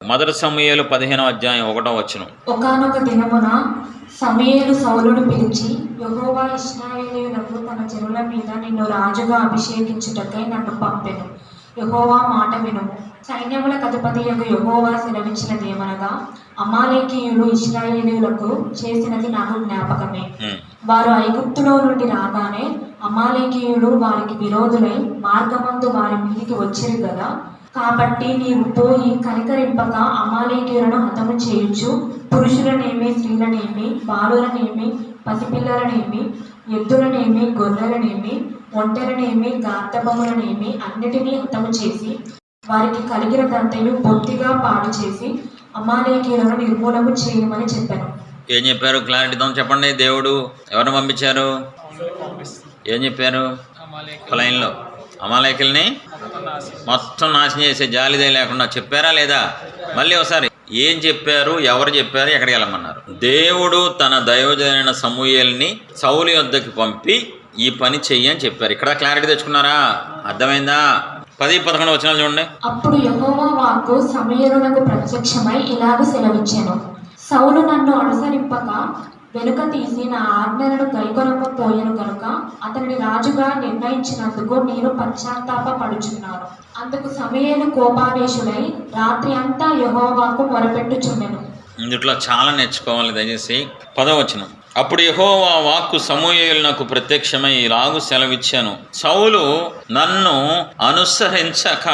మొదటి సమయాలు పదిహేనో అధ్యాయం ఒకటో వచ్చును ఒకానొక దినమున సమయేలు సౌలును పిలిచి యెహోవా ఇశ్రాయేలీయులకు తన జనుల మీద నిన్ను రాజుగా అభిషేకించుటకై నన్ను పంపెను. యెహోవా మాట వినుము సైన్యముల అధిపతి యొక్క యెహోవా సెలవిచ్చినదేమనగా అమాలేకీయులు ఇశ్రాయేలీయులకు చేసినది నాకు జ్ఞాపకమే. వారు ఐగుప్తులో నుండి రాగానే అమాలేకీయులు వారికి విరోధులై మార్గమందు వారి మీదికి వచ్చిరు కదా కాబట్టి నీవు పోయి కనికరింపక అమాలేకీయులను హతము చేయుచు పురుషులనేమి స్త్రీలనేమి బాలులనేమి పసిపిల్లలనేమి ఎద్దులనేమి గొర్రెలనేమి ఒంటెలనేమి గార్ధబములనేమి అన్నిటినీ హతము చేసి వారికి కలిగినదంతయు బొత్తిగా పాడు చేసి అమాలేకీయులను నిర్మూలము చేయమని చెప్పాను. ఏం చెప్పారు? క్లారిటీతో చెప్పండి. దేవుడు ఎవరిని పంపించారు? ఏం చెప్పారు? లైన్లో అమాలేకుల్ని మొత్తం నాశనం చేసే జాలిదే లేకుండా చెప్పారా లేదా? మళ్ళీ ఒకసారి ఏం చెప్పారు ఎవరు చెప్పారు ఎక్కడికి వెళ్ళమన్నారు? దేవుడు తన దైవజనైన సమూహల్ని సౌలు యొద్దకి పంపి ఈ పని చెయ్యని చెప్పారు. ఇక్కడ క్లారిటీ తెచ్చుకున్నారా? అర్థమైందా? పది పదకొండు వచ్చిన చూడండి. అప్పుడు యెహోవా వాక్కు సమయరునకు ప్రత్యక్షమై ఇలాగ సెలవిచ్చాను. సౌలు నన్ను అనుసరింపక వెనుక తీసి నా ఆజ్ఞలను కైకొనకపోయాను కనుక అతనిని రాజుగా నిర్ణయించినందుకు నేను పశ్చాత్తాపపడుచున్నాను. అందుకు సమయను కోపావేశుడై రాత్రి అంతా యహోవాకు మొరపెట్టుచున్నాను ఇందుట్లో చాలా నేర్చుకోవాలి దయచేసి పదవచనం. అప్పుడు యహోవా వాక్కు సమూయేలునకు ప్రత్యక్షమై ఇలాగు సెలవిచ్చాను. సౌలు నన్ను అనుసరించక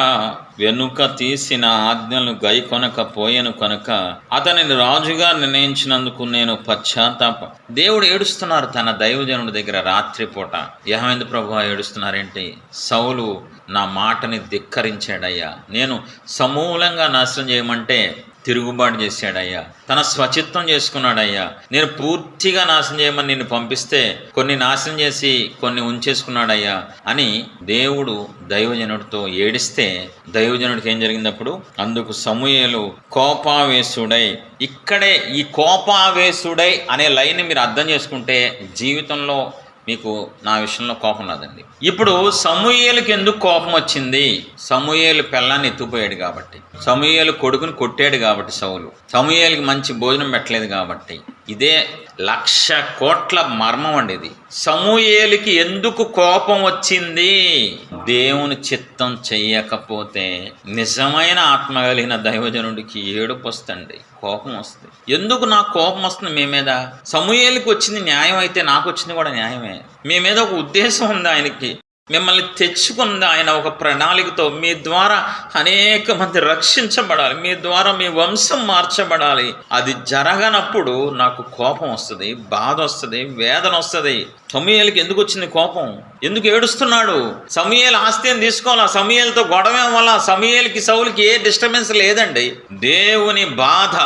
వెనుక తీసిన ఆజ్ఞలు గైకొనక పోయాను కనుక అతనిని రాజుగా నిర్ణయించినందుకు నేను పశ్చాత్తాప దేవుడు ఏడుస్తున్నారు తన దైవజనుడి దగ్గర రాత్రిపూట. యహమేంద్ర ప్రభు ఏడుస్తున్నారేంటి? సౌలు నా మాటని ధిక్కరించాడయ్యా. నేను సమూలంగా నాశనం చేయమంటే తిరుగుబాటు చేశాడయ్యా. తన స్వచిత్తం చేసుకున్నాడయ్యా. నేను పూర్తిగా నాశనం చేయమని నిన్ను పంపిస్తే కొన్ని నాశనం చేసి కొన్ని ఉంచేసుకున్నాడయ్యా అని దేవుడు దైవజనుడితో ఏడిస్తే దైవజనుడికి ఏం జరిగిందప్పుడు? అందుకు సమూహలు కోపావేశుడై ఇక్కడే ఈ కోపావేశుడై అనే లైన్ మీరు అర్థం చేసుకుంటే జీవితంలో మీకు నా విషయంలో కోపం రాదండి. ఇప్పుడు సమూయేలుకి ఎందుకు కోపం వచ్చింది? సమూయేలు పిల్లాన్ని ఎత్తుపోయాడు కాబట్టి. సమూయేలు కొడుకుని కొట్టాడు కాబట్టి సౌలు. సమూయేలుకి మంచి భోజనం పెట్టలేదు కాబట్టి. ఇదే లక్ష కోట్ల మర్మం అండి ఇది. సమూయేలుకి ఎందుకు కోపం వచ్చింది? దేవుని చిత్తం చెయ్యకపోతే నిజమైన ఆత్మ కలిగిన దైవజనుడికి ఏడుపు వస్తుంది కోపం వస్తుంది. ఎందుకు నాకు కోపం వస్తుంది మీ మీద? సమూయేలుకి వచ్చింది న్యాయం అయితే నాకు వచ్చింది కూడా న్యాయమే. మీ మీద ఒక ఉద్దేశం ఉంది ఆయనకి. మిమ్మల్ని తెచ్చుకుంది ఆయన ఒక ప్రణాళికతో మీ ద్వారా అనేక మంది రక్షించబడాలి. మీ ద్వారా మీ వంశం మార్చబడాలి. అది జరగనప్పుడు నాకు కోపం వస్తుంది బాధ వస్తుంది వేదన వస్తుంది. సమూహలకి ఎందుకు వచ్చింది కోపం? ఎందుకు ఏడుస్తున్నాడు? సమూయేలు ఆస్తిని తీసుకోవాలా? సమూహలతో గొడవ వల్ల సమూహలకి సౌలకి ఏ డిస్టర్బెన్స్ లేదండి. దేవుని బాధ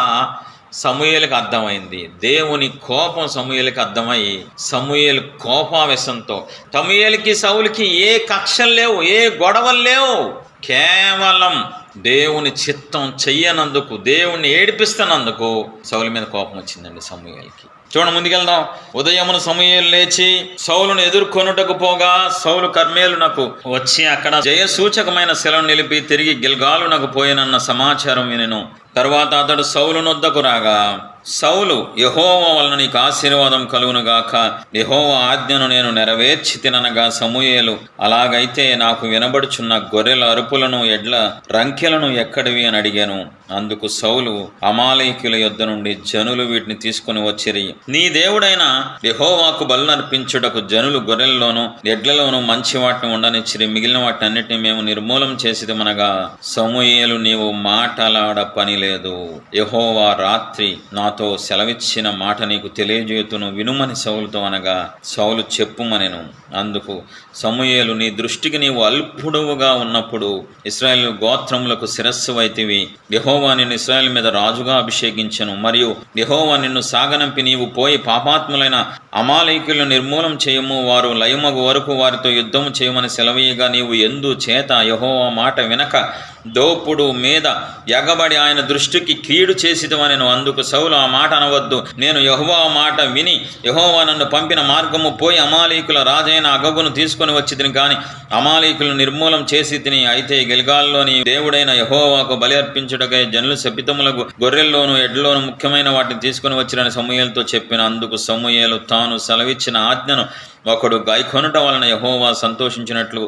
సమూహలకు అర్థమైంది. దేవుని కోపం సమూహలకు అర్థమై సమూయేలు కోపావేశంతో సమూయేలకి సౌలకి ఏ కక్షలు లేవు ఏ గొడవలు లేవు. కేవలం దేవుని చిత్తం చెయ్యనందుకు దేవుణ్ణి ఏడిపిస్తున్నందుకు సౌలు మీద కోపం వచ్చిందండి సమూహలకి చూడండి ముందుకెళ్దాం. ఉదయమున సమూహలు లేచి సౌలును ఎదుర్కొనుటకు పోగా సౌలు కర్మేలునకు వచ్చి అక్కడ జయ సూచకమైన శిలను నిలిపి తిరిగి గిల్గాలునకు పోయినన్న సమాచారం నేను తరువాత అతడు సౌలునొద్దకు రాగా సౌలు యహోవ వలన నీకు ఆశీర్వాదం కలుగునుగాక యహోవ ఆజ్ఞను నేను నెరవేర్చి తిననగా సమూయేలు. అలాగైతే నాకు వినబడుచున్న గొర్రెల అరుపులను ఎడ్ల రంకెలను ఎక్కడివి అని అడిగాను. అందుకు సౌలు అమాలయకుల యొద్ద నుండి జనులు వీటిని తీసుకుని వచ్చిరి. నీ దేవుడైన యహోవాకు బలనర్పించుటకు జనులు గొర్రెల్లోనూ ఎడ్లలోనూ మంచి వాటిని ఉండనిచ్చిరి. మిగిలిన వాటిని అన్నిటిని మేము నిర్మూలం చేసిదమనగా సమూయేలు నీవు మాటలాడ పని లేదు. యహోవా రాత్రి నాతో సెలవిచ్చిన మాట నీకు తెలియజేతును వినుమని సౌలుతో అనగా సౌలు చెప్పుమనెను. అందుకు సమూయేలు నీ దృష్టికి నీవు అల్పుడవుగా ఉన్నప్పుడు ఇస్రాయేల్ గోత్రములకు శిరస్సు వైతివి. యహోవా నిన్ను ఇస్రాయేల్ మీద రాజుగా అభిషేకించను. మరియు యహోవా నిన్ను సాగనంపి నీవు పోయి పాపాత్ములైన అమాలయకులను నిర్మూలం చేయము. వారు లయమగు వరకు వారితో యుద్ధము చేయమని సెలవీయగా నీవు ఎందు చేత యహోవా మాట వినక దోపుడు మీద ఎగబడి ఆయన దృష్టికి కీడు చేసిదవనెను అందుకు సౌలు ఆ మాట అనవద్దు. నేను యహోవా మాట విని యహోవా నన్ను పంపిన మార్గము పోయి అమాలీకుల రాజైన అగగును తీసుకొని వచ్చి తిని కానీ అమాలీకులను నిర్మూలం చేసి తిని అయితే గిల్గాల్లోని దేవుడైన యహోవాకు బలి అర్పించుటకై జనులు శపితములకు గొర్రెల్లోను ఎడ్లోను ముఖ్యమైన వాటిని తీసుకొని వచ్చిరని సమూహలతో చెప్పిన అందుకు సమూహలు తాను సెలవిచ్చిన ఆజ్ఞను ఒకడు గాయకొనుట వలన యహోవా సంతోషించినట్లు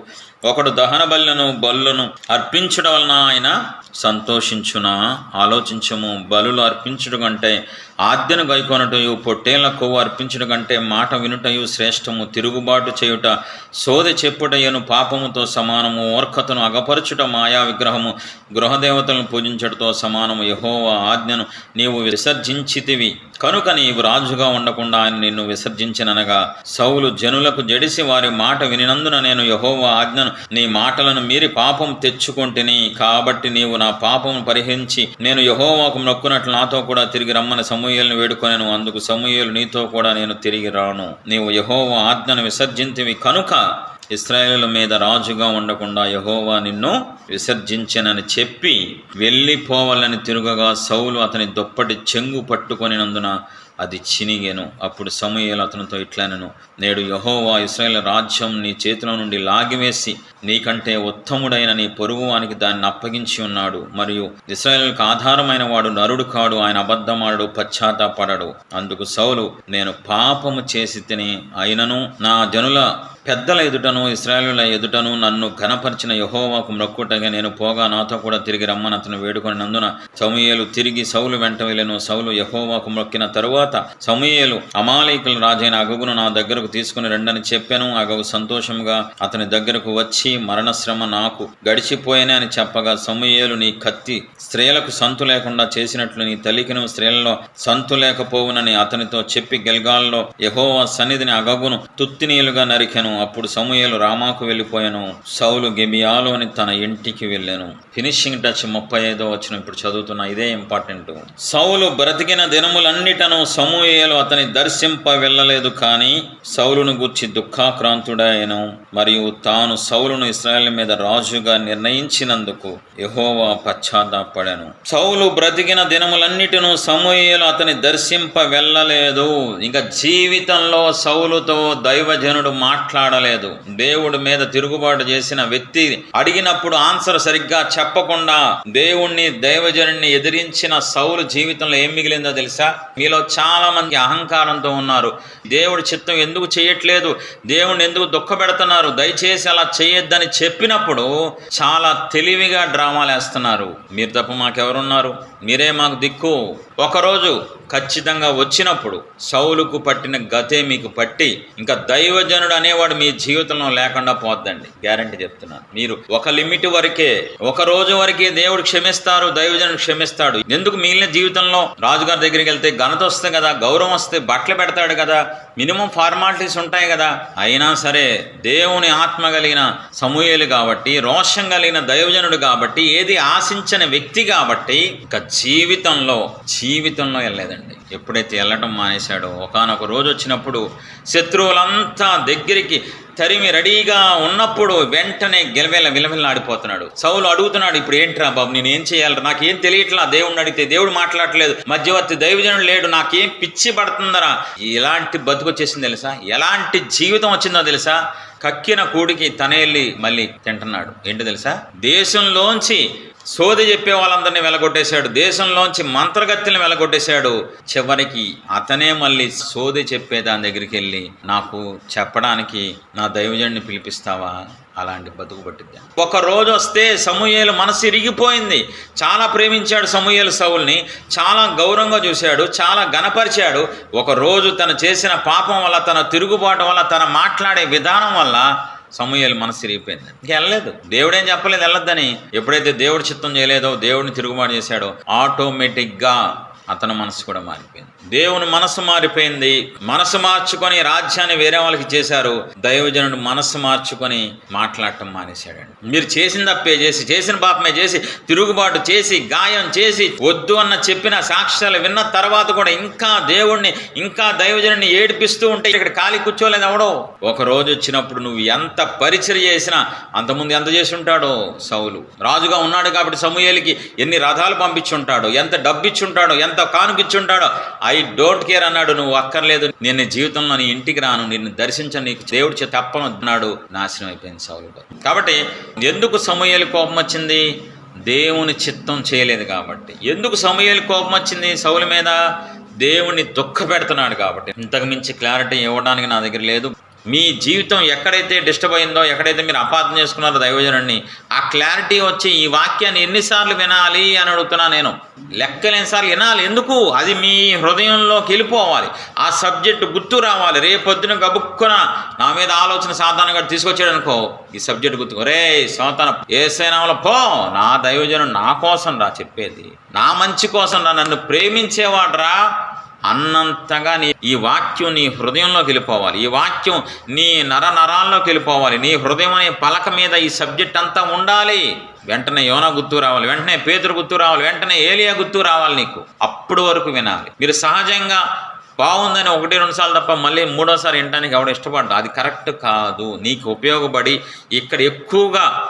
ఒకడు దహన బల్లను బల్లను అర్పించడం వలన ఆయన సంతోషించునా? ఆలోచించము బలులు అర్పించుట కంటే ఆజ్ఞను గైకొనటయు పొట్టేళ్ళ కొవ్వు అర్పించుట కంటే మాట వినుటయు శ్రేష్టము. తిరుగుబాటు చేయుట సోదె చెప్పుటయను పాపముతో సమానము. ఓర్ఖతను అగపరచుట మాయా విగ్రహము. గృహదేవతలను పూజించటతో సమానము. యహోవ ఆజ్ఞను నీవు విసర్జించితివి. కనుక నీవు రాజుగా ఉండకుండా ఆయన నిన్ను విసర్జించిననగా సౌలు జనులకు జడిసి వారి మాట వినినందున నేను యహోవా ఆజ్ఞను నీ మాటలను మీరి పాపం తెచ్చుకొంటిని. కాబట్టి నీవు నా పాపము పరిహరించి నేను యహోవాకు నొక్కునట్లు నాతో కూడా తిరిగి రమ్మని సమూయేలును వేడుకొనేను. అందుకు సమూహలు నీతో కూడా నేను తిరిగి రాను. నీవు యహోవా ఆజ్ఞను విసర్జించివి కనుక ఇస్రాయేల్ మీద రాజుగా ఉండకుండా యహోవా నిన్ను విసర్జించనని చెప్పి వెళ్ళిపోవాలని తిరుగగా సౌలు అతని దుప్పటి చెంగు పట్టుకొనినందున అది చినిగెను. అప్పుడు సమూయేలు అతనితో ఇట్లానను నేడు యహోవా ఇస్రాయేల్ రాజ్యం నీ చేతిలో నుండి లాగివేసి నీకంటే ఉత్తముడైన నీ పొరుగువానికి దాన్ని అప్పగించి ఉన్నాడు. మరియు ఇస్రాయేల్కి ఆధారమైన వాడు నరుడు కాడు ఆయన అబద్ధమాడు పశ్చాత్తాపడడు అందుకు సౌలు నేను పాపము చేసి తిని అయినను నా జనుల పెద్దల ఎదుటను ఇస్రాయేలుల ఎదుటను నన్ను ఘనపరిచిన యహోవాకు మ్రొక్కుటగా నేను పోగా నాతో కూడా తిరిగి రమ్మన అతను వేడుకొనినందున సమూయేలు తిరిగి సౌలు వెంట వెళ్ళను. సౌలు యహోవాకు మొక్కిన తరువాత సమూయేలు అమాలయకుల రాజైన అగగును నా దగ్గరకు తీసుకుని రెండని చెప్పాను. అగగు సంతోషంగా అతని దగ్గరకు వచ్చి మరణశ్రమ నాకు గడిచిపోయానే అని చెప్పగా సమూయేలు నీ కత్తి స్త్రీలకు సంతు లేకుండా చేసినట్లు నీ తల్లికిను స్త్రీలలో సంతు లేకపోవునని అతనితో చెప్పి గెల్గాల్లో యహోవా సన్నిధిని అగగును తుత్తినీలుగా నరికెను. అప్పుడు సమూయేలు రామాకు వెళ్ళిపోయాను. సౌలు గెబియాలోని తన ఇంటికి వెళ్ళాను. ఫినిషింగ్ టచ్ ముప్పై ఐదో వచ్చిన ఇప్పుడు చదువుతున్నా ఇదే ఇంపార్టెంట్ సౌలు బ్రతికిన దినములన్నిటను సమూయేలు అతని దర్శింప వెళ్ళలేదు కానీ సౌలును గూర్చి దుఃఖాక్రాంతుడాయను మరియు తాను సౌలును ఇస్రాయల్ మీద రాజుగా నిర్ణయించినందుకు యహోవా పశ్చాత్తాపడాను. సౌలు బ్రతికిన దినములన్నిటిను సమూయేలు అతని దర్శింప వెళ్ళలేదు. ఇంకా జీవితంలో సౌలుతో దైవజనుడు మాట్లాడలేదు. దేవుడి మీద తిరుగుబాటు చేసిన వ్యక్తి అడిగినప్పుడు ఆన్సర్ సరిగ్గా చెప్పకుండా దేవుణ్ణి దైవజనుడిని ఎదిరించిన సౌలు జీవితంలో ఏం మిగిలిందో తెలుసా? మీలో చాలా మంది అహంకారంతో ఉన్నారు. దేవుడి చిత్తం ఎందుకు చేయట్లేదు? దేవుణ్ణి ఎందుకు దుఃఖపెడుతున్నారు? దయచేసి అలా చేయొద్దని చెప్పినప్పుడు చాలా తెలివిగా డ్రామాలు వేస్తున్నారు. మీరు తప్ప మాకెవరున్నారు? మీరే మాకు దిక్కు. ఒకరోజు ఖచ్చితంగా వచ్చినప్పుడు సౌలుకు పట్టిన గతే మీకు పట్టి ఇంకా దైవజనుడు అనేవాడు మీ జీవితంలో లేకుండా పోద్దండి. గ్యారంటీ చెప్తున్నాను. మీరు ఒక లిమిట్ వరకే ఒక రోజు వరకే దేవుడు క్షమిస్తారు దైవజనుడు క్షమిస్తాడు. ఎందుకు మిగిలిన జీవితంలో రాజుగారి దగ్గరికి వెళ్తే ఘనత వస్తే కదా గౌరవం వస్తే బట్టలు పెడతాడు కదా మినిమం ఫార్మాలిటీస్ ఉంటాయి కదా. అయినా సరే దేవుని ఆత్మ కలిగిన సమూహలు కాబట్టి రోషం కలిగిన దైవజనుడు కాబట్టి ఏది ఆశించని వ్యక్తి కాబట్టి ఇక జీవితంలో జీవితంలో వెళ్ళలేదండి. ఎప్పుడైతే వెళ్ళటం మానేశాడో ఒకనొక రోజు వచ్చినప్పుడు శత్రువులంతా దగ్గరికి తరిమి రెడీగా ఉన్నప్పుడు వెంటనే గెలవేల విలవిల్లాడిపోతున్నాడు. సౌలు అడుగుతున్నాడు ఇప్పుడు ఏంట్రా బాబు నేను ఏం చేయాలి నాకేం తెలియట్లా? దేవుడిని అడిగితే దేవుడు మాట్లాడట్లేదు. మధ్యవర్తి దైవజనుడు లేడు నాకేం పిచ్చి పడుతుందరా? ఎలాంటి బతుకు వచ్చేసింది తెలుసా? ఎలాంటి జీవితం వచ్చిందో తెలుసా? కక్కిన కూడికి తనేళ్ళి వెళ్ళి మళ్ళీ తింటున్నాడు. ఏంటి తెలుసా? దేశంలోంచి సోది చెప్పే వాళ్ళందరినీ వెలగొట్టేశాడు. దేశంలోంచి మంత్రగత్తిని వెలగొట్టేశాడు. చివరికి అతనే మళ్ళీ సోది చెప్పే దాని దగ్గరికి వెళ్ళి నాకు చెప్పడానికి నా దైవజన్ని పిలిపిస్తావా? అలాంటి బతుకు పట్టిద్దా. ఒక రోజు వస్తే సమూహేలు మనసు ఇరిగిపోయింది. చాలా ప్రేమించాడు సమూహేలు సౌల్ని. చాలా గౌరవంగా చూశాడు. చాలా గనపరిచాడు ఒక రోజు తను చేసిన పాపం వల్ల తన తిరుగుబాటు వల్ల తన మాట్లాడే విధానం వల్ల సమూహలు మనసు తిరిగిపోయింది. ఇంకా వెళ్ళలేదు. దేవుడేం చెప్పలేదు వెళ్ళొద్దని. ఎప్పుడైతే దేవుడు చిత్తం చేయలేదో దేవుడిని తిరుగుబాటు చేశాడో ఆటోమేటిక్గా అతని మనసు కూడా మారిపోయింది. దేవుని మనసు మారిపోయింది. మనసు మార్చుకొని రాజ్యాన్ని వేరే వాళ్ళకి చేశారు. దైవజనుడు మనసు మార్చుకొని మాట్లాడటం మానేశాడండి. మీరు చేసిన తప్పే చేసి చేసిన పాపమే చేసి తిరుగుబాటు చేసి గాయం చేసి వద్దు అన్న చెప్పిన సాక్ష్యాలు విన్న తర్వాత కూడా ఇంకా దేవుణ్ణి ఇంకా దైవజనుడిని ఏడిపిస్తూ ఉంటే ఇక్కడ ఖాళీ కూర్చోలేదు అవడో ఒక రోజు వచ్చినప్పుడు నువ్వు ఎంత పరిచయం చేసినా అంతకుముందు ఎంత చేసి ఉంటాడో? సౌలు. రాజుగా ఉన్నాడు కాబట్టి సమూహలకి ఎన్ని రథాలు పంపించుంటాడు ఎంత డబ్బు ఇచ్చుంటాడో ఎంత కానుకిచ్చుంటాడో. ఐ డోంట్ కేర్ అన్నాడు నువ్వు అక్కర్లేదు. నేను జీవితంలో నీ ఇంటికి రాను. నిన్ను దర్శించను నీకు దేవుడి చే తప్పను అన్నాడు. నాశనం అయిపోయింది సౌలు కాబట్టి ఎందుకు సమూయేలు కోపం వచ్చింది? దేవుని చిత్తం చేయలేదు కాబట్టి. ఎందుకు సమూయేలు కోపం వచ్చింది సౌలు మీద? దేవుని దుఃఖ పెడుతున్నాడు కాబట్టి. ఇంతకు మించి క్లారిటీ ఇవ్వడానికి నా దగ్గర లేదు. మీ జీవితం ఎక్కడైతే డిస్టర్బ్ అయిందో ఎక్కడైతే మీరు అపార్థం చేసుకున్నారో దైవజనుడిని ఆ క్లారిటీ వచ్చి ఈ వాక్యాన్ని ఎన్నిసార్లు వినాలి అని అడుగుతున్నా నేను. లెక్కలేని సార్లు వినాలి. ఎందుకు? అది మీ హృదయంలోకి వెళ్ళిపోవాలి. ఆ సబ్జెక్టు గుర్తు రావాలి. రేపొద్దున గబుక్కున నా మీద ఆలోచన సాధారణంగా తీసుకొచ్చాడు అనుకో ఈ సబ్జెక్ట్ గుర్తు రే సాతాన ఏ పో. నా దైవజనుడు నా కోసం రా చెప్పేది. నా మంచి కోసం రా. నన్ను ప్రేమించేవాడ్రా అన్నంతగా నీ ఈ వాక్యం నీ హృదయంలోకి వెళ్ళిపోవాలి. ఈ వాక్యం నీ నర నరాల్లోకి వెళ్ళిపోవాలి. నీ హృదయం అనే పలక మీద ఈ సబ్జెక్ట్ అంతా ఉండాలి. వెంటనే యోనా గుర్తు రావాలి. వెంటనే పేదరు గుర్తు రావాలి. వెంటనే ఏలియా గుర్తు రావాలి నీకు. అప్పుడు వరకు వినాలి. మీరు సహజంగా బాగుందని ఒకటి రెండు సార్లు తప్ప మళ్ళీ మూడోసారి వినడానికి ఎవడ ఇష్టపడ్డా అది కరెక్ట్ కాదు. నీకు ఉపయోగపడి ఇక్కడ ఎక్కువగా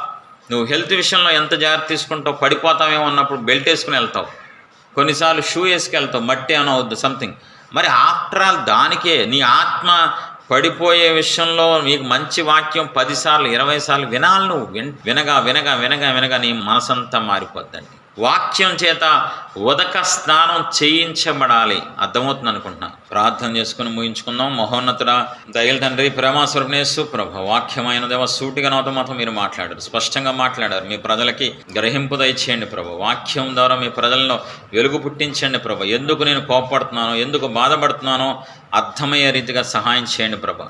నువ్వు హెల్త్ విషయంలో ఎంత జాగ్రత్త తీసుకుంటావు పడిపోతావేమో అన్నప్పుడు బెల్ట్ వేసుకుని వెళ్తావు. కొన్నిసార్లు షూ వేసుకెళ్తావు మట్టి అనవద్దు అవుద్ది సంథింగ్ మరి ఆఫ్టర్ ఆల్ దానికే నీ ఆత్మ పడిపోయే విషయంలో నీకు మంచి వాక్యం పదిసార్లు ఇరవై సార్లు వినాలి నువ్వు. విన్ వినగా వినగా వినగా వినగా నీ మనసంతా మారిపోద్దండి. వాక్యం చేత ఉదక స్నానం చేయించబడాలి. అర్థమవుతుంది అనుకుంటున్నాను ప్రార్థన చేసుకుని ముగించుకుందాం. మహోన్నతుడ దయల తండ్రి ప్రేమాస్వరూపనేసు ప్రభ వాక్యమైన దేవ సూటిగా నాతో మాత్రం మీరు మాట్లాడారు. స్పష్టంగా మాట్లాడారు. మీ ప్రజలకి గ్రహింపు దయచేయండి ప్రభు. వాక్యం ద్వారా మీ ప్రజల్లో వెలుగు పుట్టించండి ప్రభు. ఎందుకు నేను కోపడుతున్నానో ఎందుకు బాధపడుతున్నానో అర్థమయ్యే రీతిగా సహాయం చేయండి ప్రభ.